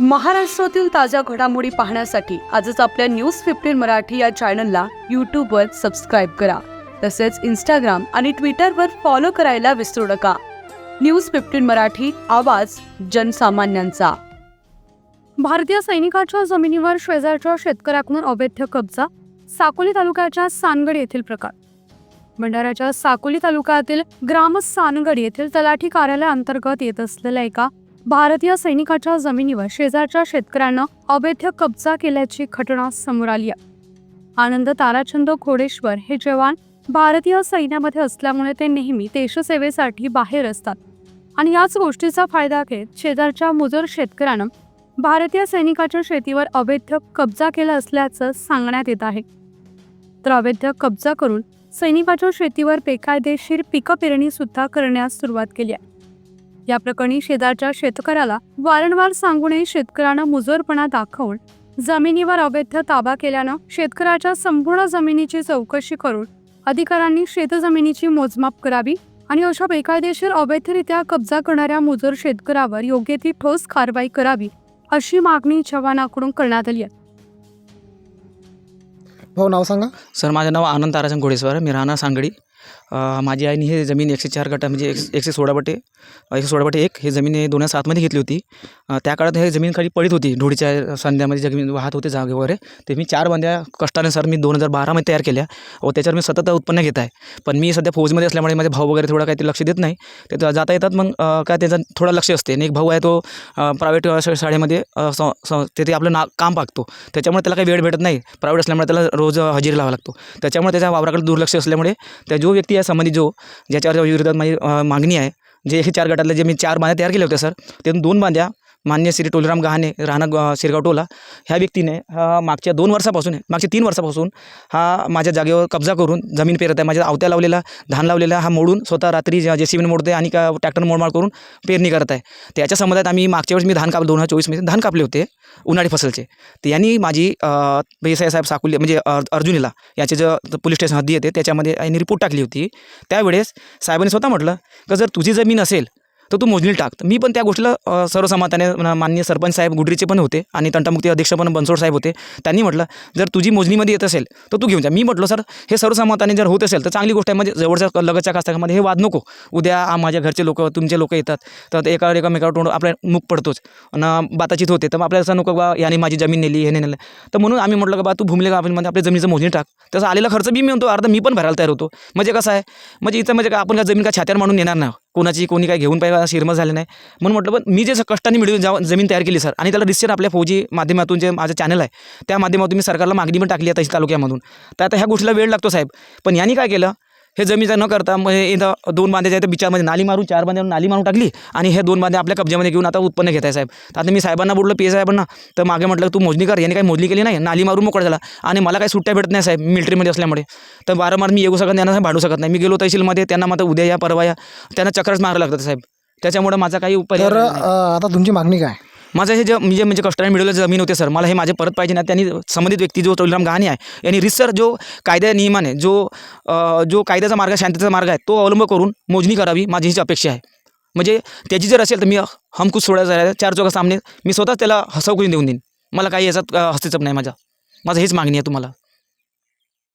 महाराष्ट्रातील ताज्या घडामोडी पाहण्यासाठी आजच आपल्या न्यूज फिफ्टीन मराठी या चॅनलला यूट्यूबवर सबस्क्राईब करा. तसेच इंस्टाग्राम आणि ट्विटरवर फॉलो करायला विसरू नका. न्यूज फिफ्टीन मराठी आवाज जनसामान्यांचा. भारतीय सैनिकाच्या जमिनीवर शेजारच्या शेतकऱ्याकडून अवैध कब्जा साकोली तालुक्याच्या सानगड येथील प्रकार. भंडाऱ्याच्या साकोली तालुक्यातील ग्राम सानगड येथील तलाठी कार्यालयाअंतर्गत येत असलेल्या एका भारतीय सैनिकाच्या जमिनीवर शेजारच्या शेतकऱ्यांना अवैध कब्जा केल्याची घटना समोर आली आहे. आनंद ताराचंद खोडेश्वर हे जवान भारतीय सैन्यामध्ये असल्यामुळे ते नेहमी देशसेवेसाठी बाहेर असतात. आणि याच गोष्टीचा फायदा घेत शेजारच्या मुजर शेतकऱ्यानं भारतीय सैनिकाच्या शेतीवर अवैध कब्जा केला असल्याचं सांगण्यात येत आहे. तर अवैध कब्जा करून सैनिकाच्या शेतीवर बेकायदेशीर पिकं पेरणी सुद्धा करण्यास सुरुवात केली आहे. या प्रकरणी शेजारच्या शेतकऱ्याला वारंवार सांगूनही शेतकऱ्यानं मुजोरपणा दाखवून जमिनीवर अवैध ताबा केल्यानं शेतकऱ्याच्या संपूर्ण जमिनीची चौकशी करून अधिकाऱ्यांनी शेतजमिनीची मोजमाप करावी आणि अशा बेकायदेशीर अवैधरित्या कब्जा करणाऱ्या मुजोर शेतकऱ्यावर योग्य ती ठोस कारवाई करावी अशी मागणी जवानाकडून करण्यात आली आहे. भाऊ नाव सांगा. सर माझं नाव आनंद ताराचंद घोडेश्वर मी राहणार सांगडी. माझी आईने हे जमीन एकशे चार गटा म्हणजे एक एकशे सोळा बटे एकशे सोळा बटे एक ही जमीन हे दोन हजार सातमध्ये घेतली होती. त्या काळात हे जमीन खाली पडत होती ढोडीच्या संध्यामध्ये जमीन वाहत होते जागे वगैरे. ते मी चार बांध्या कष्टानुसार मी दोन हजार बारामध्ये तयार केल्या. व त्याच्यावर मी सतत उत्पन्न घेत आहे. पण मी सध्या फौजमध्ये असल्यामुळे माझे भाऊ वगैरे थोडा काही ते लक्ष देत नाही. ते जाता येतात मग काय त्याचं थोडा लक्ष असते. आणि एक भाऊ आहे तो प्रायव्हेट शाळेमध्ये स- स- तिथे आपलं ना काम पाकतो त्याच्यामुळे त्याला काही वेळ भेटत नाही. प्रायव्हेट असल्यामुळे त्याला रोज हजेरी लावा लागतो. त्याच्यामुळे त्याच्या वावराकडे दुर्लक्ष असल्यामुळे त्या जो व्यक्ती या संबंधी जो ज्याच्यावर विरोधात माझी मागणी आहे जे हे चार गटातले जे मी चार बांध्या तयार केल्या होत्या सर त्यातून दोन बांध्या मान्य श्री टोलराम गहाणे राहणं ग- शिरगाव टोला ह्या व्यक्तीने मागच्या दोन वर्षापासून मागच्या तीन वर्षापासून हा माझ्या जागेवर कब्जा करून जमीन पेरत आहे माझ्या आवत्या लावलेला धान लावलेला हा मोडून स्वतः रात्री जे सी मोडते आणि का ट्रॅक्टर मोडमाड करून पेरणी करत आहे. त्याच्या संबंधात आम्ही मागच्या वेळेस मी धान काप दोन हजार चोवीसमध्ये धान कापले होते उन्हाळी फसलचे. तर यांनी माझी बेसाहेब साहेब साकुली म्हणजे अर्जुनीला याचे जे पोलीस स्टेशन हद्दी येते त्याच्यामध्ये यांनी रिपोर्ट टाकली होती. त्यावेळेस साहेबांनी स्वतः म्हटलं का जर तुझी जमीन असेल तर तू मोजणी टाक मी पण त्या गोष्टीला सर्वसमाताने मान्य माननीय सरपंच साहेब गुडरीचे पण होते आणि तंटामुक्ती अध्यक्ष पण बनसोड साहेब होते. त्यांनी म्हटलं जर तुझी मोजणीमध्ये येत असेल तर तू घेऊन जा. मी म्हटलं सर हे सर्वसंमताने जर होत असेल तर चांगली गोष्ट आहे. म्हणजे जवळच्या लगतच्या कास्तकामध्ये हे वाद नको. उद्या माझ्या घरचे लोक तुमचे लोक येतात. तर ते एका एकामेकावर तोंड आपल्या मुख पडतोच. आणि बाताचीत होते. तर मग आपल्याला असं नको बा याने माझी जमीन नेली हे नेलं तर म्हणून आम्ही म्हटलं का बा तू भूमले आपण म्हणजे आपल्या जमिनीचं मोजणी टाक. तसं आलेला खर्च बी मी म्हणतो अर्धा मी पण भरायला तयार होतो. म्हणजे कसं आहे? म्हणजे इथं म्हणजे का आपण का जमीन का छात्यावर मांडून येणार नाही. कोणाची कोणी काय घेऊन पाहिजे शिरमत झाले नाही. म्हणून म्हटलं पण मी जे कष्टाने मिळून जा जमीन तयार केली सर आणि त्याला रिसेट आपल्या फौजी माध्यमातून जे माझं चॅनल आहे त्या माध्यमातून मी सरकारला मागणी पण टाकली आहे तहसील तालुक्यामधून. तर आता ह्या गोष्टीला वेळ लागतो साहेब. पण यांनी काय केलं हे जमीनचा न करता मग हे इथं दोन बांध्याच्या इथं बिचारमध्ये नाली मारून चार बांध्यावर नाली मारून टाकली आणि हे दोन बांध्या आपल्या कब्जामध्ये घेऊन आता उत्पन्न घेत आहे साहेब. तर आता मी साहेबांना बोललो पी साहेबांना तर मागे म्हटलं तू मोजणी कर यांनी काही मोजणी केली नाही नाली मारून मोकळा झाला आणि मला काही सुट्ट्या भेटत नाही साहेब मिलिटरीमध्ये असल्यामुळे. तर वारंवार मी येऊ शकत नाही यांना भांडू शकत नाही. मी गेलो तहसीलमध्ये त्यांना मात्र उद्या या परवा या त्यांना चक्रच मारावं लागतं साहेब. त्याच्यामुळे माझा काही उपाय आता तुमची मागणी काय? माझं हे जे म्हणजे म्हणजे कष्टाने मिळवलं जमीन होते सर मला हे माझे परत पाहिजे ना त्यांनी संबंधित व्यक्ती जो टोलराम गहाणी आहे यांनी रिसर जो कायद्या नियमाने जो जो कायद्याचा मार्ग शांततेचा मार्ग आहे तो अवलंब करून मोजणी करावी माझी हीच अपेक्षा आहे. म्हणजे त्याची जर असेल तर मी हमकूस सोडायचं आहे चार चौका सामने मी स्वतःच त्याला हसवकून देऊन देईन. मला काही याचा हस्तक्षेप नाही माझा. माझं हेच मागणी आहे तुम्हाला.